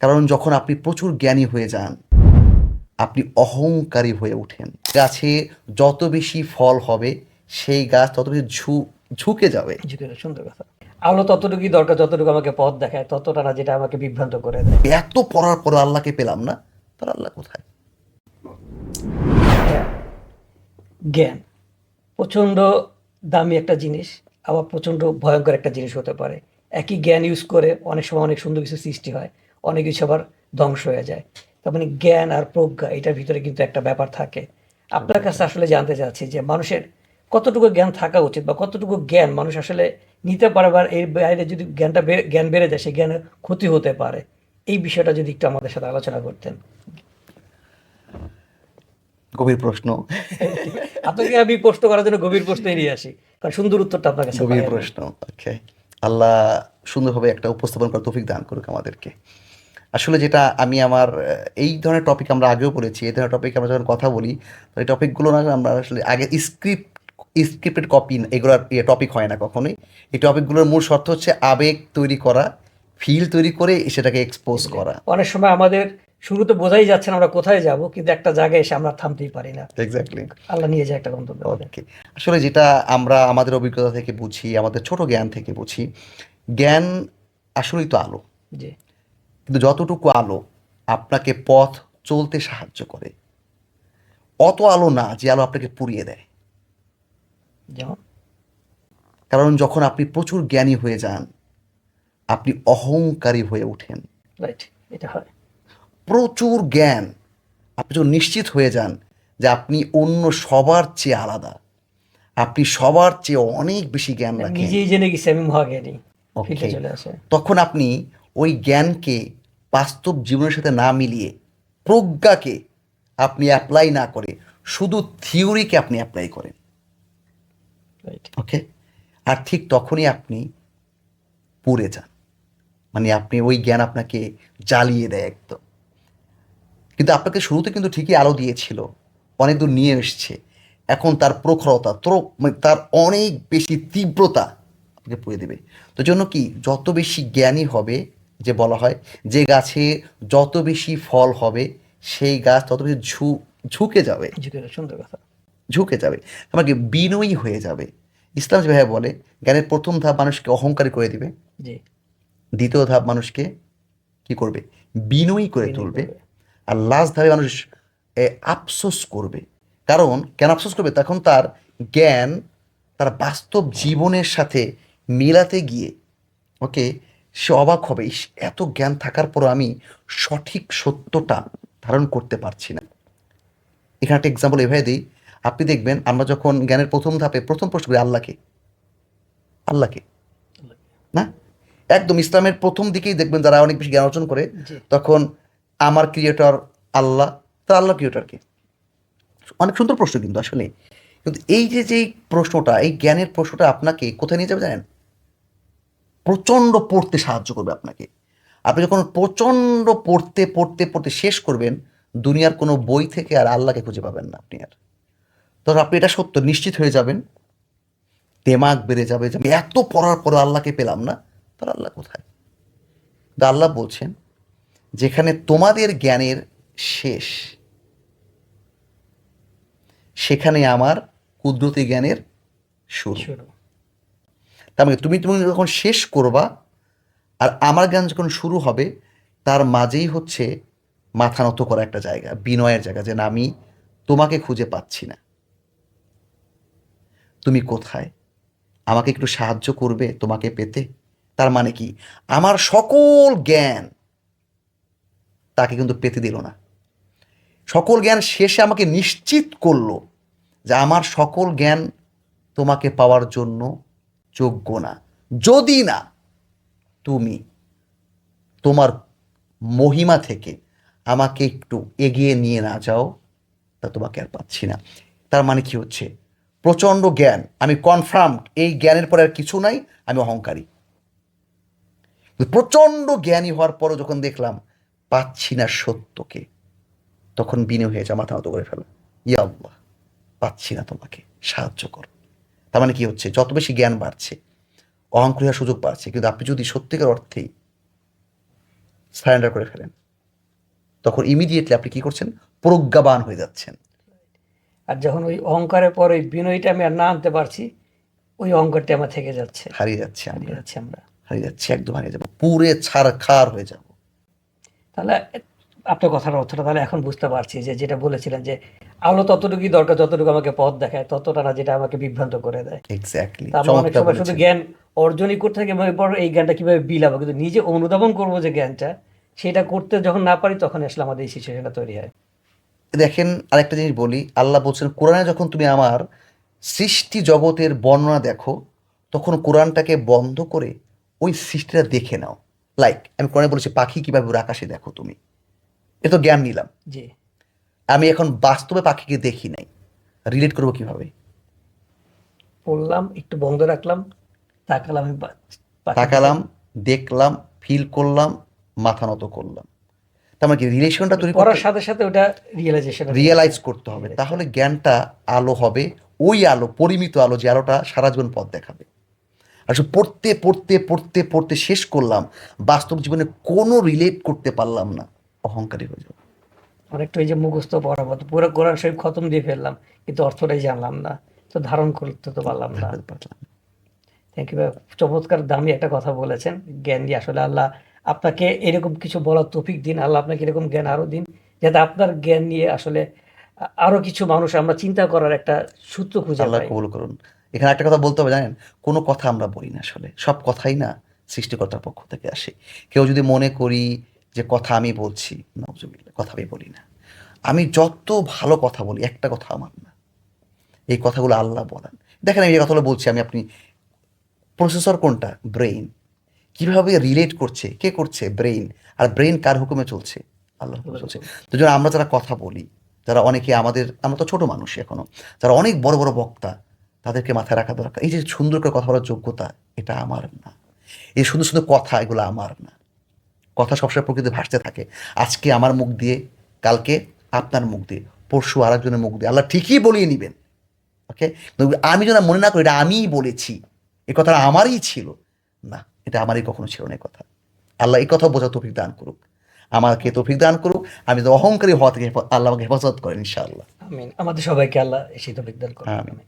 কারণ যখন আপনি প্রচুর জ্ঞানী হয়ে যান আপনি অহংকারী হয়ে ওঠেন। গাছে যত বেশি ফল হবে সেই গাছ তত বেশি ঝু ঝুঁকে যাবে। সুন্দর কথা। আলো ততটুকুই দরকার যতটুকু আমাকে পথ দেখায় ততটা না যেটা আমাকে বিভ্রান্ত করে দেয়। এত পড়ার পর আল্লাহকে পেলাম না তাহলে আল্লাহ কোথায়? হ্যাঁ। জ্ঞান। প্রচণ্ড দামি একটা জিনিস আবার প্রচণ্ড ভয়ঙ্কর একটা জিনিস হতে পারে। একই জ্ঞান ইউজ করে অনেক সময় অনেক সুন্দর কিছু সৃষ্টি হয়। অনেক কিছু আবার ধ্বংস হয়ে যায়। তার মানে জ্ঞান আর প্রজ্ঞা এটার ভিতরে কিন্তু একটা ব্যাপার থাকে। আপনার কাছে আসলে জানতে চাচ্ছি যে মানুষের কতটুকু জ্ঞান থাকা উচিত বা কতটুকু জ্ঞান মানুষ আসলে নিতে পারে বা এর বাইরে যদি জ্ঞানটা জ্ঞান বেড়ে যায় সেই জ্ঞানের ক্ষতি হতে পারে। এই বিষয়টা যদি একটু আমাদের সাথে আলোচনা করতেন। গভীর প্রশ্ন। আপনাকে আমি প্রশ্ন করার জন্য গভীর প্রশ্ন নিয়ে আসি। কারণ সুন্দর উত্তরটা আপনার কাছে গভীর প্রশ্ন ওকে আল্লাহ সুন্দরভাবে একটা উপস্থাপন করার তৌফিক দান করুক আমাদেরকে। আসলে যেটা আমি আমার এই ধরনের টপিক আমরা আগেও বলেছি এই ধরনের টপিক আমরা যখন কথা বলি এই টপিকগুলো না আমরা আসলে আগে স্ক্রিপ্ট স্ক্রিপ্টেড কপি এগুলোর ইয়ে টপিক হয় না কখনোই। এই টপিকগুলোর মূল শর্ত হচ্ছে আবেগ তৈরি করা ফিল তৈরি করে সেটাকে এক্সপোজ করা। অনেক সময় আমাদের শুরুতে বোঝাই যাচ্ছে না আমরা কোথায় যাব কিন্তু একটা জায়গায় এসে আমরা থামতেই পারি না। এক্স্যাক্টলি আল্লাহ নিয়ে যায় একটা গন্তব্য। ওকে আসলে যেটা আমরা আমাদের অভিজ্ঞতা থেকে বুঝি আমাদের ছোট জ্ঞান থেকে বুঝি জ্ঞান আসলেই তো আলো। জি। কিন্তু যতটুকু আলো আপনাকে পথ চলতে সাহায্য করে অত আলো না যে আলো আপনাকে পুড়িয়ে দেয়। কারণ যখন আপনি প্রচুর জ্ঞানী হয়ে যান আপনি অহংকারী হয়ে ওঠেন। এটা হয়। প্রচুর জ্ঞান আপনি যখন নিশ্চিত হয়ে যান যে আপনি অন্য সবার চেয়ে আলাদা। আপনি সবার চেয়ে অনেক বেশি জ্ঞান রাখেন। নিজেই জেনে গেছি আমি মহাজ্ঞানী। Okay. ফিরে চলে আসে। তখন আপনি ওই জ্ঞানকে বাস্তব জীবনের সাথে না মিলিয়ে প্রজ্ঞাকে আপনি অ্যাপ্লাই না করে শুধু থিওরিকে আপনি অ্যাপ্লাই করেন। ওকে আর ঠিক তখনই আপনি পড়ে যান। মানে আপনি ওই জ্ঞান আপনাকে জ্বালিয়ে দেয় একদম। কিন্তু আপনাকে শুরুতে কিন্তু ঠিকই আলো দিয়েছিল অনেক দূর নিয়ে এসছে। এখন তার প্রখরতা ত্র- মানে তার অনেক বেশি তীব্রতা আপনাকে পুড়ে দেবে। তো জন্য কি যত বেশি জ্ঞানী হবে যে বলা হয় যে গাছে যত বেশি ফল হবে সেই গাছ তত বেশি ঝু ঝুঁকে যাবে। সুন্দর কথা। ঝুঁকে যাবে। আমাকে বিনয়ী হয়ে যাবে। ইসলাম যেভাবে বলে জ্ঞানের প্রথম ধাপ মানুষকে অহংকারী করে দিবে। দ্বিতীয় ধাপ মানুষকে কি করবে? বিনয়ী করে তুলবে। আর লাস্ট ধাপে মানুষ আফসোস করবে। কারণ কেন আফসোস করবে? তখন তার জ্ঞান তার বাস্তব জীবনের সাথে মেলাতে গিয়ে ওকে সে অবাক হবে এত জ্ঞান থাকার পর আমি সঠিক সত্যটা ধারণ করতে পারছি না। এখানে একটা এক্সাম্পল এভাবে দিই। আপনি দেখবেন আমরা যখন জ্ঞানের প্রথম ধাপে প্রথম প্রশ্ন করি আল্লাহকে? আল্লাহকে। না? একদম ইসলামের প্রথম দিকেই দেখবেন যারা অনেক বেশি জ্ঞান অর্জন করে তখন আমার ক্রিয়েটর আল্লাহ তার আল্লাহ ক্রিয়েটরকে অনেক সুন্দর প্রশ্ন কিন্তু আসলে। কিন্তু এই যে যে প্রশ্নটা এই জ্ঞানের প্রশ্নটা আপনাকে কোথায় নিয়ে যাবে জানেন? প্রচণ্ড পড়তে সাহায্য করবে আপনাকে। আপনি যখন প্রচণ্ড পড়তে পড়তে পড়তে শেষ করবেন, দুনিয়ার কোনো বই থেকে আর আল্লাহকে খুঁজে পাবেন না আপনি আর। তখন আপনি এটা সত্য নিশ্চিত হয়ে যাবেন। দেমাগ বেড়ে যাবে যে এত পড়ার পরে আল্লাহকে পেলাম না তাহলে আল্লাহ কোথায়? কিন্তু আল্লাহ বলছেন, যেখানে তোমাদের জ্ঞানের শেষ, সেখানে আমার কুদরতি জ্ঞানের শুরু। তার মানে তুমি তুমি যখন শেষ করবা, আর আমার জ্ঞান যখন শুরু হবে, তার মাঝেই হচ্ছে মাথা নত করা একটা জায়গা, বিনয়ের জায়গা, যে না, আমি তোমাকে খুঁজে পাচ্ছি না। তুমি কোথায়? আমাকে একটু সাহায্য করবে তোমাকে পেতে? তার মানে কি? আমার সকল জ্ঞান তাকে কিন্তু পেতে দিল না। সকল জ্ঞান শেষে আমাকে নিশ্চিত করল যে আমার সকল জ্ঞান তোমাকে পাওয়ার জন্য যোগ্য না। যদি না, তুমি তোমার মহিমা থেকে আমাকে একটু এগিয়ে নিয়ে না যাও, তা তোমাকে আর পাচ্ছি না। তার মানে কি হচ্ছে? প্রচণ্ড জ্ঞান। আমি কনফার্ম এই জ্ঞানের পরে আর কিছু নাই, আমি অহংকারী। প্রচণ্ড জ্ঞানী হওয়ার পরও যখন দেখলাম, পাচ্ছি না সত্যকে, তখন বিনয় হয়ে যা মাথা মতো করে ফেলো। ইয়া পাচ্ছি না তোমাকে, সাহায্য করো। তার মানে কি হচ্ছে? যত বেশি জ্ঞান বাড়ছে অহংকারী হওয়ার সুযোগ বাড়ছে কিন্তু আপনি যদি সত্যিকার অর্থেই সারেন্ডার করে ফেলেন তখন ইমিডিয়েটলি আপনি কি করছেন? প্রজ্ঞাবান হয়ে যাচ্ছেন। আর যখন ওই অহংকারের পর ওই বিনয়টা আমি আর না আনতে পারছি ওই অহংকারটা আমার থেকে যাচ্ছে। হারিয়ে যাচ্ছে হারিয়ে যাচ্ছে আমরা। হারিয়ে যাচ্ছি একদম হারিয়ে যাব। পুরে ছাড় খার হয়ে যাব। তাহলে আপনার কথার অর্থটা তাহলে এখন বুঝতে পারছি যে যেটা বলেছিলেন যে আলো ততটুকুই দরকার যতটুকু আমাকে পথ দেখায় ততটা না যেটা আমাকে বিভ্রান্ত করে দেয়। এক্স্যাক্টলি আমরা অনেক সময় শুধু জ্ঞান অর্জনই করতে থাকি এবং এরপর এই জ্ঞানটা কীভাবে বিলাবো কিন্তু নিজে অনুধাবন করব যে জ্ঞানটা সেটা করতে যখন না পারি তখন আসলে আমাদের এই সিচুয়েশনটা তৈরি হয়। দেখেন আরেকটা জিনিস বলি আল্লাহ বলছেন কোরআনে যখন তুমি আমার সৃষ্টি জগতের বর্ণনা দেখো তখন কোরআনটাকে বন্ধ করে ওই সৃষ্টিটা দেখে নাও। লাইক আমি কোরআনে বলেছি পাখি কীভাবে ওর আকাশে দেখো তুমি? এ তো জ্ঞান নিলাম। জি। আমি এখন বাস্তবে পাখিকে দেখি নাই। রিলেট করব কীভাবে? পড়লাম একটু বন্ধ রাখলাম তাকালাম আমি তাকালাম দেখলাম ফিল করলাম মাথা নত করলাম। তার মানে কি রিলেশনটা তৈরি। পড়ার সাথে সাথে ওটা রিয়েলাইজেশন রিয়েলাইজ করতে হবে। তাহলে জ্ঞানটা আলো হবে ওই আলো পরিমিত আলো যে আলোটা সারা জীবন পথ দেখাবে। আসলে পড়তে পড়তে পড়তে পড়তে শেষ করলাম বাস্তব জীবনে কোনো রিলেট করতে পারলাম না। অহংকারী হয়ে যাবে। অনেকটা ওই যে মুখস্থ মতো পুরো কোরআন শরীফ খতম দিয়ে ফেললাম কিন্তু অর্থটাই জানলাম না। তো ধারণ করতে তো পারলাম না। থ্যাংক ইউ চমৎকার দামি একটা কথা বলেছেন। জ্ঞান দিয়ে আসলে আল্লাহ আপনাকে এরকম কিছু বলার তফিক দিন আল্লাহ আপনাকে এরকম জ্ঞান আরও দিন যাতে আপনার জ্ঞান নিয়ে আসলে আরও কিছু মানুষ আমরা চিন্তা করার একটা সূত্র খুঁজে আল্লাহ কবুল করুন। এখানে একটা কথা বলতে হবে জানেন? কোনো কথা আমরা বলি না আসলে। সব কথাই না সৃষ্টিকর্তার পক্ষ থেকে আসে। কেউ যদি মনে করি যে কথা আমি বলছি নজুবিল্লা কথা আমি বলি না। আমি যত ভালো কথা বলি, একটা কথা আমার না। এই কথাগুলো আল্লাহ বলেন। দেখেন আমি এই কথাগুলো বলছি, আমি আপনি প্রসেসর কোনটা? ব্রেইন কীভাবে রিলেট করছে? কে করছে? ব্রেইন আর ব্রেইন কার হুকুমে চলছে? আল্লাহ চলছে। তো জন্য আমরা যারা কথা বলি, যারা অনেকে আমাদের, আমরা তো ছোটো মানুষ এখনও যারা অনেক বড় বড় বক্তা, তাদেরকে মাথায় রাখা দরকার। এই যে সুন্দর করে কথা বলার যোগ্যতা, এটা আমার না। এই সুন্দর সুন্দর কথা, এগুলো আমার না। কথা সবসময় প্রকৃতি ভাসতে থাকে। আজকে আমার মুখ দিয়ে কালকে আপনার মুখ দিয়ে পরশু আরেকজনের মুখ দিয়ে। আল্লাহ ঠিকই বলিয়ে নেবেন। ওকে আমি যেন মনে না করি এটা আমিই বলেছি। এ কথাটা আমারই ছিল। না এটা আমারই কখনো ছিল না কথা। আল্লাহ এই কথা বোঝা তফিক দান করুক। আমাকে তফিক দান করুক। আমি তো অহংকারী হওয়া থেকে আল্লাহ আমাকে হেফাজত করেন ইনশাআল্লাহ। আমিন। আমাদের সবাইকে আল্লাহ সেই তো বিজ্ঞান করে আমিন।